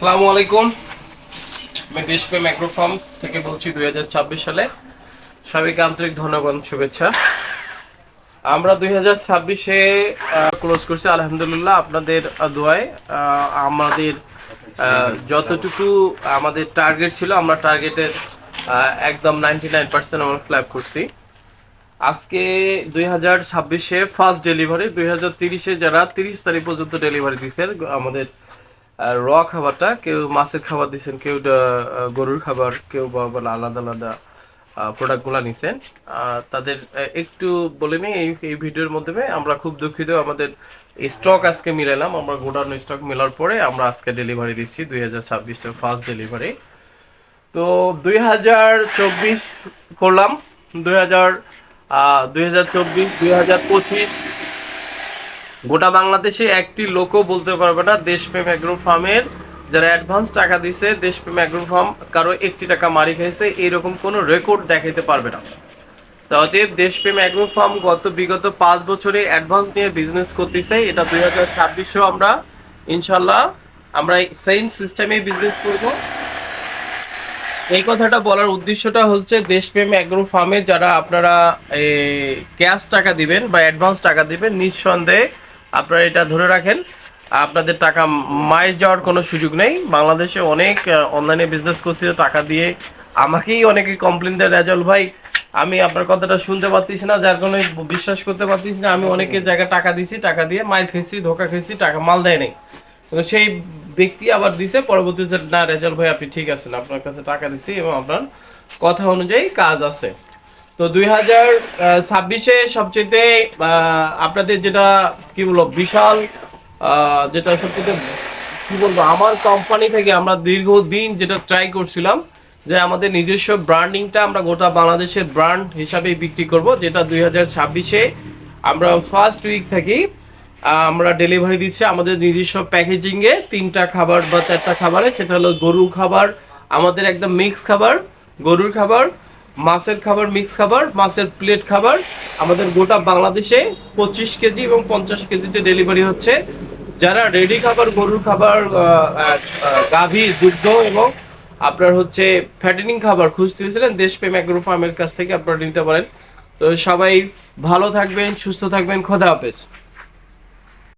আসসালামু আলাইকুম। আমি দেশপ্রেম অ্যাগ্রো ফার্ম থেকে বলছি দুই হাজার ছাব্বিশ সালে। সবাইকে আন্তরিক ধন্যবাদ, শুভেচ্ছা। আমরা দুই হাজার ছাব্বিশে ক্লোজ করছি। আলহামদুলিল্লাহ আপনাদের দোয়ায় আমাদের যতটুকু আমাদের টার্গেট ছিল, আমরা টার্গেটের একদম নাইনটি নাইন পার্সেন্ট আমরা ফ্ল্যাপ করছি। আজকে দুই হাজার ছাব্বিশে ফার্স্ট ডেলিভারি দুই হাজার তিরিশে যারা তিরিশ তারিখ পর্যন্ত ডেলিভারি দিচ্ছে আমাদের র খাবারটা কেউ মাছের খাবার দিচ্ছেন কেউ গরুর খাবার, কেউ বা আলাদা আলাদা প্রোডাক্টগুলো নিছেন। তাদের একটু বলে নিই, এই এই ভিডিওর মাধ্যমে আমরা খুব দুঃখিত, আমাদের স্টক আজকে মিলালাম আমরা গোডাউন স্টক মেলার পরে আমরা আজকে ডেলিভারি দিচ্ছি, দুই হাজার ছাব্বিশটা ফার্স্ট ডেলিভারি তো দুই হাজার চব্বিশ করলাম, দুই হাজার দুই হাজার চব্বিশ, দুই হাজার পঁচিশ গোটা বাংলাদেশে একটি লোকও বলতে পারবে না। দেশপ্রেম অ্যাগ্রো ফার্মের যারা অ্যাডভান্স টাকা দিছে, দেশপ্রেম অ্যাগ্রো ফার্ম কারও একটি টাকা মারি খাইছে এরকম কোনো রেকর্ড দেখাইতে পারবে না। অতএব দেশপ্রেম অ্যাগ্রো ফার্ম গত বিগত পাঁচ বছরে অ্যাডভান্স নিয়ে বিজনেস করতেছে। এটা দুই হাজার ছাব্বিশেও আমরা ইনশাল্লাহ আমরা সেম সিস্টেমে বিজনেস করব। এই কথাটা বলার উদ্দেশ্যটা হচ্ছে দেশপ্রেম অ্যাগ্রো ফার্মে যারা আপনারা ক্যাশ টাকা দিবেন বা অ্যাডভান্স টাকা দিবেন, নিঃসন্দেহে আপনারা এটা ধরে রাখেন, আপনাদের টাকা মায়ের যাওয়ার কোনো সুযোগ নেই। বাংলাদেশে অনেক অনলাইনে বিজনেস করছে টাকা দিয়ে আমাকেই অনেকে কমপ্লেন দেয়, রেজল ভাই, আমি আপনার কথাটা শুনতে পারতেছি না, যার কারণে বিশ্বাস করতে পারতেছি না, আমি অনেকের জায়গায় টাকা দিছি, টাকা দিয়ে মায়ের খেয়েছি, ধোকা খেয়েছি, টাকা মাল দেয় নাই। সেই ব্যক্তি আবার দিছে, পরবর্তীতে না রেজাল্ট ভাই, আপনি ঠিক আছেন, আপনার কাছে টাকা দিছি এবং আপনার কথা অনুযায়ী কাজ আছে। তো দুই হাজার ছাব্বিশে সবচেয়ে আপনাদের যেটা, কি বলব, বিশাল যেটা সবচেয়ে কি বলব, আমার কোম্পানি থেকে আমরা দীর্ঘদিন যেটা ট্রাই করছিলাম, যে আমাদের নিজস্ব ব্র্যান্ডিংটা আমরা গোটা বাংলাদেশের ব্র্যান্ড হিসাবেই বিক্রি করব, যেটা দুই হাজার ছাব্বিশে আমরা ফার্স্ট উইক থেকেই আমরা ডেলিভারি দিচ্ছি আমাদের নিজস্ব প্যাকেজিংয়ে তিনটা খাবার বা চারটা খাবারে, সেটা হলো গরুর খাবার, আমাদের একদম মিক্স খাবার, গরুর খাবার মাছের খাবার মিক্স খাবার, মাছের প্লেট খাবার। আমাদের গোটা বাংলাদেশে পঁচিশ কেজি এবং পঞ্চাশ কেজিতে ডেলিভারি হচ্ছে। যারা রেডি খাবার, গরুর খাবার গাভী, দুগ্ধ এবং আপনার হচ্ছে ফ্যাটেনিং খাবার খুঁজতেছিলেন, দেশপ্রেম অ্যাগ্রো ফার্মের কাছ থেকে আপনারা নিতে পারেন। তো সবাই ভালো থাকবেন, সুস্থ থাকবেন, খোদা হাফেজ।